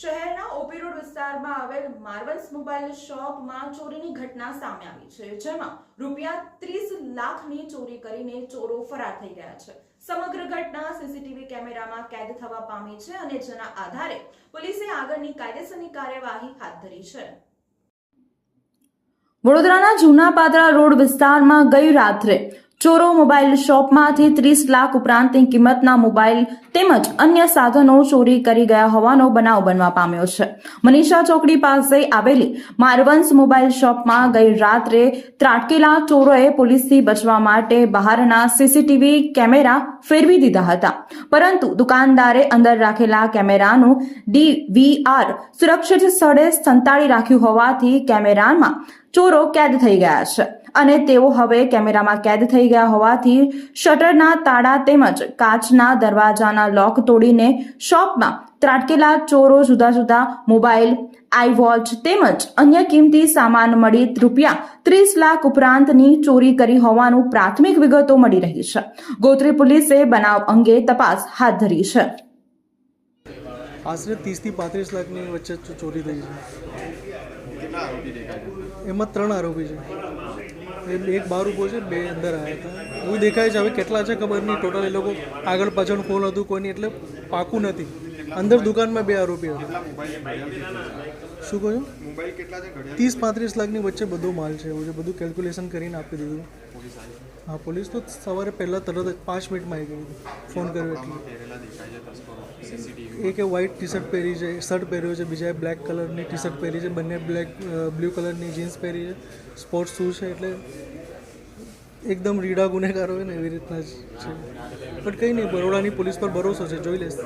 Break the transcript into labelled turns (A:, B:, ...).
A: શહેરના OP road વિસ્તારમાં આવેલ માર્વલ્સ મોબાઈલ શોપમાં ચોરીની ઘટના સામે આવી છે, જેમાં રૂપિયા ત્રીસ લાખની ચોરી કરીને ચોરો ફરાર થઈ ગયા છે. સમગ્ર ઘટના સીસીટીવી કેમેરામાં કેદ થવા પામી છે અને જેના આધારે પોલીસે આગળની કાયદેસરની કાર્યવાહી હાથ ધરી છે. વડોદરાના જૂના પાદરા રોડ વિસ્તારમાં ગઈ રાત્રે ચોરો મોબાઈલ શોપમાંથી ત્રીસ લાખ ઉપરાંતની કિંમતના મોબાઈલ તેમજ અન્ય સાધનો ચોરી કરી ગયા હોવાનો બનાવ બનવા પામ્યો છે. મનીષા ચોકડી પાસે આવેલી મારવન્સ મોબાઈલ શોપમાં ગઈ રાત્રે ત્રાટકેલા ચોરોએ પોલીસથી બચવા માટે બહારના સીસીટીવી કેમેરા ફેરવી દીધા હતા. પરંતુ દુકાનદારે અંદર રાખેલા કેમેરાનું ડીવીઆર સુરક્ષિત સ્થળે સંતાડી રાખ્યું હોવાથી કેમેરામાં ચોરો કેદ થઈ ગયા છે. અને તેઓ હવે કેમેરામાં કેદ થઈ ગયા હોવાથી શટરના તાળા તેમજ કાચના દરવાજાના લોક તોડીને શોપમાં ત્રાટકેલા ચોરો જુદા જુદા, મોબાઈલ, આઈ વોચ તેમજ અન્ય કિંમતી સામાન મળી રૂપિયા ત્રીસ લાખ ઉપરાંતની ચોરી કરી હોવાનું પ્રાથમિક વિગતો મળી રહી છે. ગોત્રી પોલીસે બનાવ અંગે તપાસ હાથ ધરી છે.
B: આશરે ત્રીસથી પાંત્રીસ લાખની વચ્ચે ચોરી થઈ છે. એમાં ત્રણ આરોપી છે. એ એક બહાર ઊભો છે, બે અંદર આવ્યા હતા. એવું દેખાય છે હવે કેટલા છે ખબર નહીં. ટોટલ એ લોકો આગળ પાછળ ખોલ હતું, કોઈની એટલે પાકું નથી. અંદર દુકાનમાં બે આરોપી હતા. શું કહ્યું
C: મોબાઈલ કેટલા છે?
B: ત્રીસ પાંત્રીસ લાખની વચ્ચે બધો માલ છે. એવું છે. બધું કેલ્ક્યુલેશન કરીને આપી દીધું. હા પોલીસ તો સવારે પહેલાં તરત જ પાંચ મિનિટમાં આવી ગઈ ફોન કર્યો એટલે. એક વ્હાઇટ ટી શર્ટ પહેરી છે શર્ટ પહેર્યો છે બીજાએ બ્લેક કલરની ટી શર્ટ પહેરી છે બંને બ્લેક બ્લુ કલરની જીન્સ પહેરી છે. સ્પોર્ટ્સ શૂઝ છે એટલે એકદમ રીડા ગુનેગાર હોય ને એવી રીતના જ છે. બટ કંઈ નહીં બરોડાની પોલીસ પર ભરોસો છે. જોઈ લેશે.